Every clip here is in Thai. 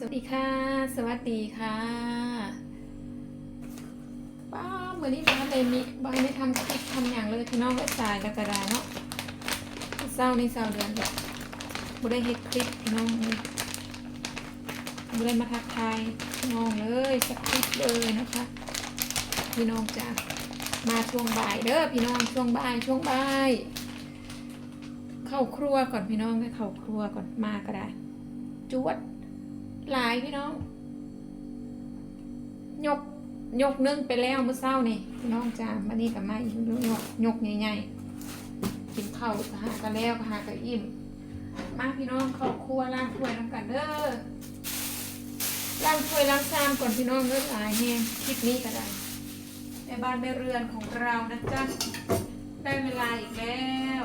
สวัสดีค่ะ สวัสดีค่ะป้าเหมือนี้บ้านเลยมีบ้านไม่ทำคลิปทำอย่างเลยพี่น้องก็จ่ายแล้วก็ได้เนาะเศร้าในเศร้าเดือนแบบบ่ได้เฮ็ดคลิปพี่น้องเลยบ่ได้มาทักทายน้องเลยสักคลิปเลยนะคะ พี่น้องจ้ะมาช่วงบ่ายเด้อพี่น้องช่วงบ่ายช่วงบ่าย เข้าครัวก่อนพี่น้องให้เข้าครัวก่อนมาก็ได้จวด หลายพี่น้อง ยกยกนึ่งไปแล้วเมื่อเช้านี่พี่น้องจ้ามานี่กับมาอีกยกยกใหญ่ๆกินข้าวก็หากันแล้วก็หากันอิ่ม มาพี่น้องเข้าครัวล้างถ้วยน้ำกันเด้อล้างถ้วยล้างชามก่อนพี่น้องเด้อหลายแฮงคลิปนี้ก็ได้ในบ้านในเรือนของเรานะจ๊ะได้เวลาอีกแล้ว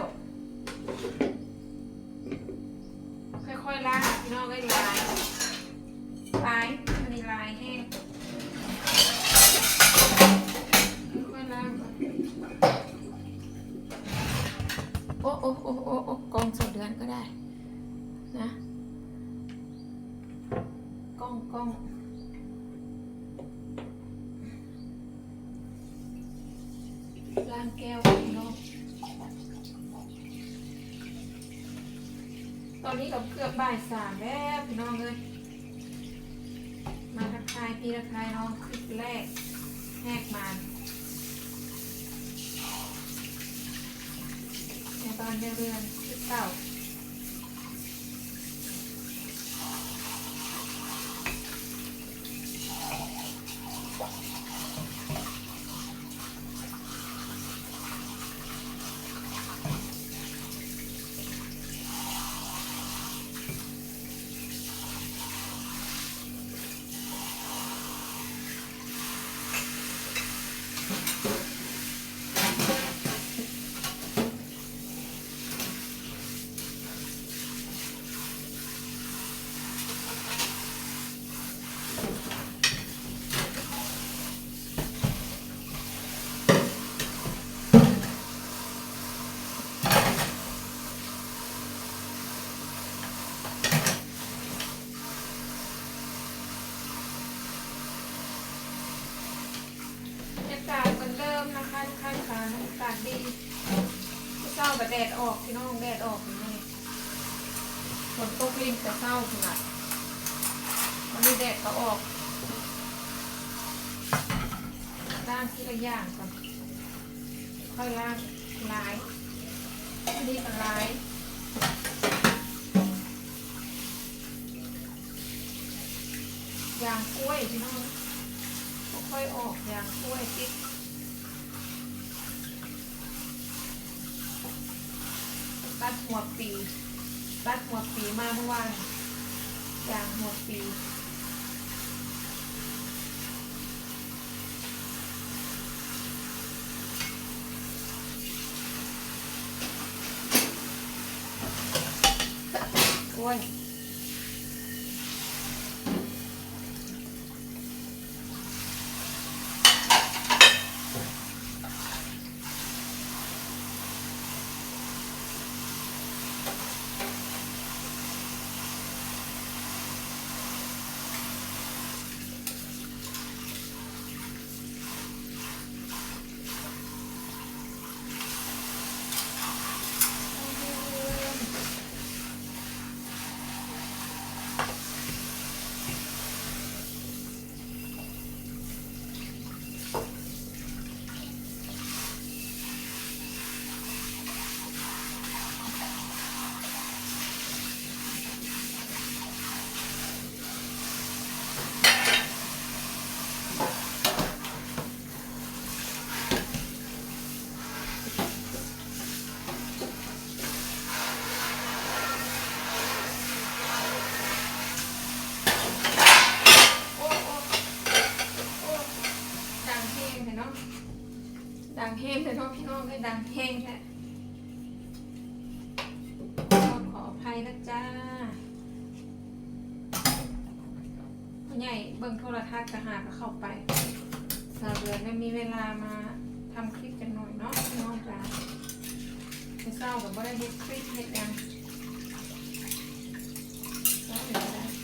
ค่อยๆล้างพี่น้องได้ โอ้โอ้อ้โอ้กล้องสองเดือนก็ได้ นะกล้องกล้องล้างแก้วพี่น้องตอนนี้เราเกือบบ่ายสามแล้วพี่น้องเลยมาทักทายพี่ทักทายน้องคลิปแรกแหกมานตอนเรือนคือเต่าากาศเหมือนเดิมนะคะทุกท่านค่ะบรรยากาศดีเศร้ากับแดดออกพี่น้องแดดออกอย่างนี้ฝนตกริมแต่เศร้าขนาดวันนี้แดดก็ออกล้างทีละอย่างก่อนค่อยล้างลายนี่ก็ลายยางกล้วยพี่น้อง ค่อยออกอย่างกล้วยติ๊กตัดหัวปีตัดหัวปีมาเมื่อวานอย่างหัวปีโอ้ย โอ้โอ้โอ้ดังแห้งแต่เนาะดังแห้งแต่เนาะพี่น้องเลย ดังแห้งแท้ต้องขออภัยนะจ้าผู้ใหญ่เบิ่งโทรทัศน์กระหาก็เข้าไปสาวเดือนไม่มีเวลามาทำคลิปกันหน่อยเนาะน้องจ้าไม่เศร้ากับว่าได้เฮ็ดคลิปเฮ็ดหยังเศร้าอยู่แล้ว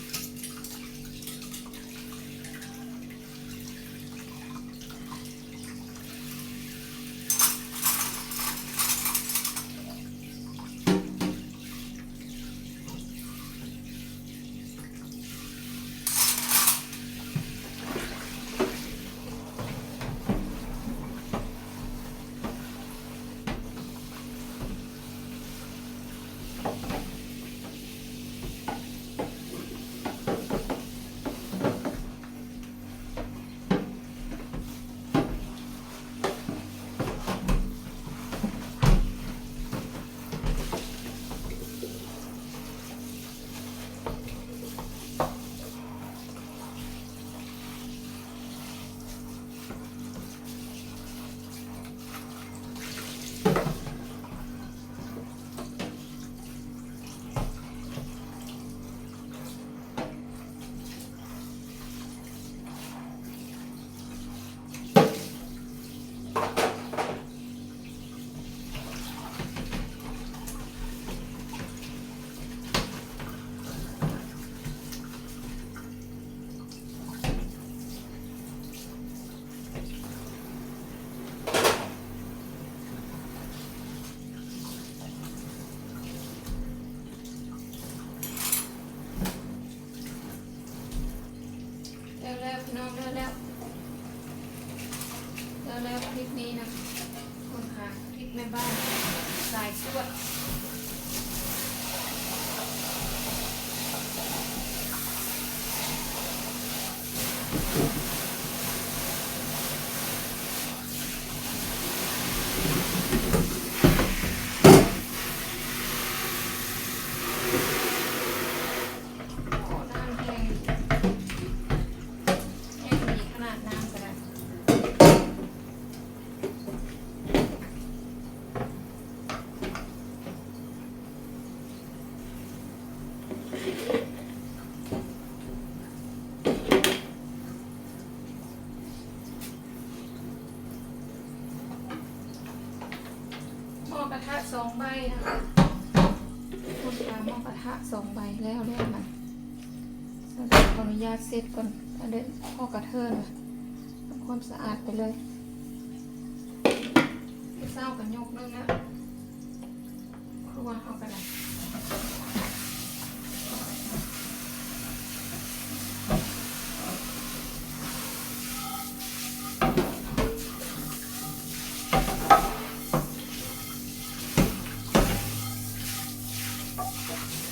ทะสองใบนะคะคนตาหม้อกระทะสองใบแล้วแล้วมันเราจะขออนุญาตเสร็จก่อนเดินข้อกระเทินทำความสะอาดไปเลยเศร้ากันยกนึงนะครัวเข้าไปเลย はい。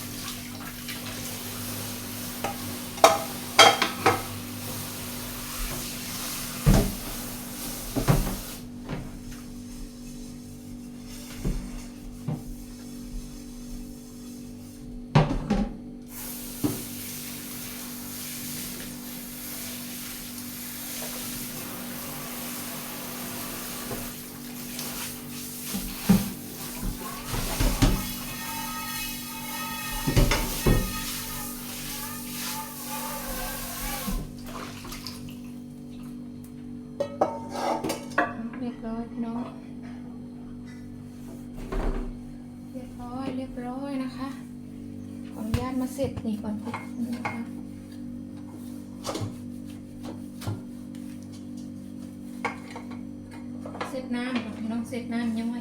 ร้อยพี่น้องเรียบร้อยเรียบร้อยนะคะขออนุญาตมาเสร็จนี่ก่อนพี่นี่นะคะเสร็จน้ำก่อนพี่น้องเสร็จน้ำยังไง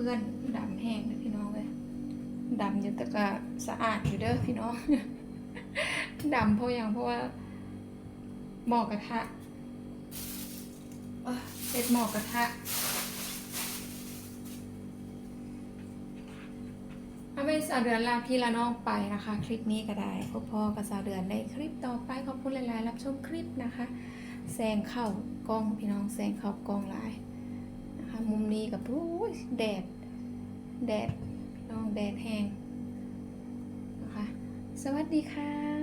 ปื้อนดำแห้งเลยพี่น้องเลยดำอยู่แต่ก็สะอาดอยู่เด้อพี่น้องดำเพราะอย่างเพราะว่าหมอกระทะเอ้อเป็นหมอกระทะเอาไปสาวเดือนลาพี่ละน้องไปนะคะ คลิปนี้ก็ได้พบพอกับสาวเดือนในคลิปต่อไปขอบคุณหลายๆรับชมคลิปนะคะแซงเข้ากล้องพี่น้องแซงเข้ากล้องหลาย มุมนี้กับโอ้ยแดด แดดน้องแดดแห้งนะคะ สวัสดีค่ะ